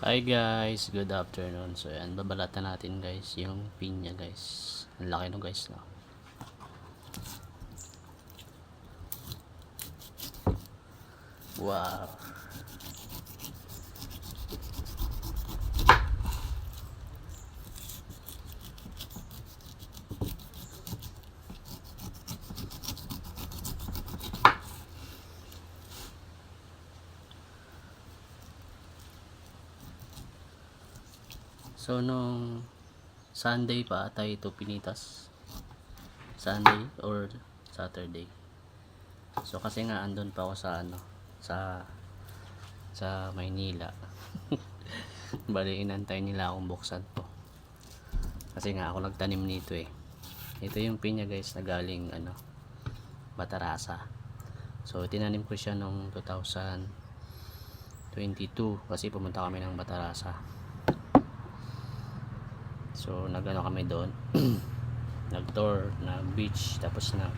Hi guys, good afternoon. So yan, babalatan natin guys yung pinya guys. Ang laki no guys no. Wow. So nung Sunday pa ata ito pinitas. Sunday or Saturday. So kasi nga andun pa ako sa ano, sa sa Maynila. Bali inantay nila akong buksan to. Kasi nga ako nagtanim nito eh. Ito yung pinya guys na galing ano, Batarasa. So tinanim ko siya nung 2022 kasi pumunta kami ng Batarasa. So nagano kami doon. Nag-tour na beach tapos na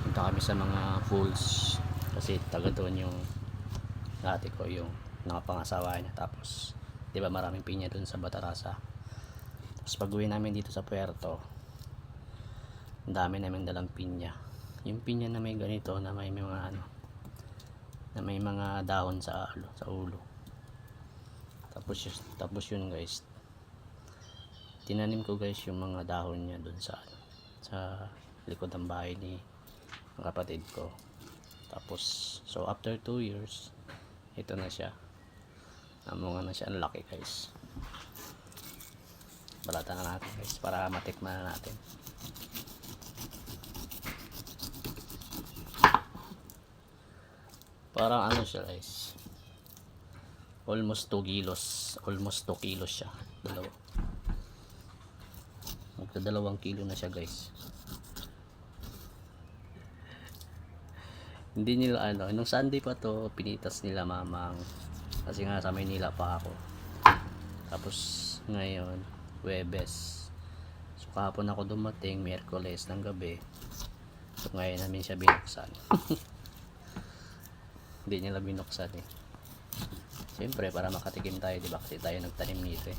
punta kami sa mga falls kasi taga doon yung ate ko yung nakapangasawa niya tapos 'di ba maraming pinya doon sa Batarasa. Tapos pag-uwi namin dito sa puerto, ang dami namin dalang pinya. Yung pinya na may ganito na may mga ano na may mga dahon sa ulo, sa ulo. Tapos tapos yun guys, tinanim ko guys yung mga dahon niya doon sa ano, sa likod ng bahay ni ng kapatid ko. Tapos so after 2 years ito na siya. Namunga na siya. Ang laki guys. Balatan na natin guys para matikman na natin. Parang ano siya guys. Almost 2 kilos. Almost 2 kilos siya. Dalawa magdadalawang kilo na siya guys. Hindi nila ano nung Sunday pa to pinitas nila mamang kasi nga sa Maynila pa ako. Tapos ngayon Webes. So kahapon ako dumating Miyerkules ng gabi. So ngayon namin siya binuksan. Hindi nila binuksan eh. Siyempre para makatikim tayo diba kasi tayo nagtanim nito eh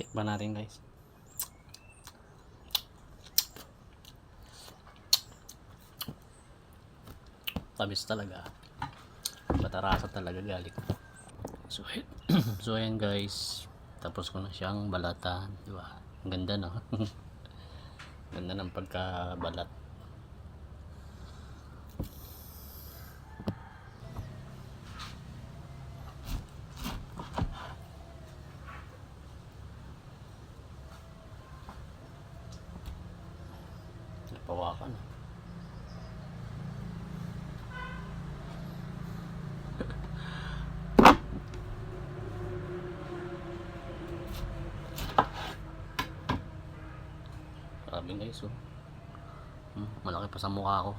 tikman natin guys. Tamis talaga. Matarasa talaga galing. So, so ayan guys. Tapos ko na siyang balatan di ba? Ang ganda no? Ganda ng pagkabalat napawakan Grabe guys oh. Hmm, malaki pa sa mukha ko.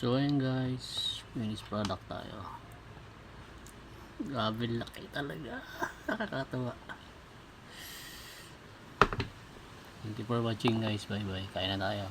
So ayun guys, finished product tayo. Grabe laki talaga. Nakakatawa. Thank you for watching guys. Bye bye. Kain na tayo.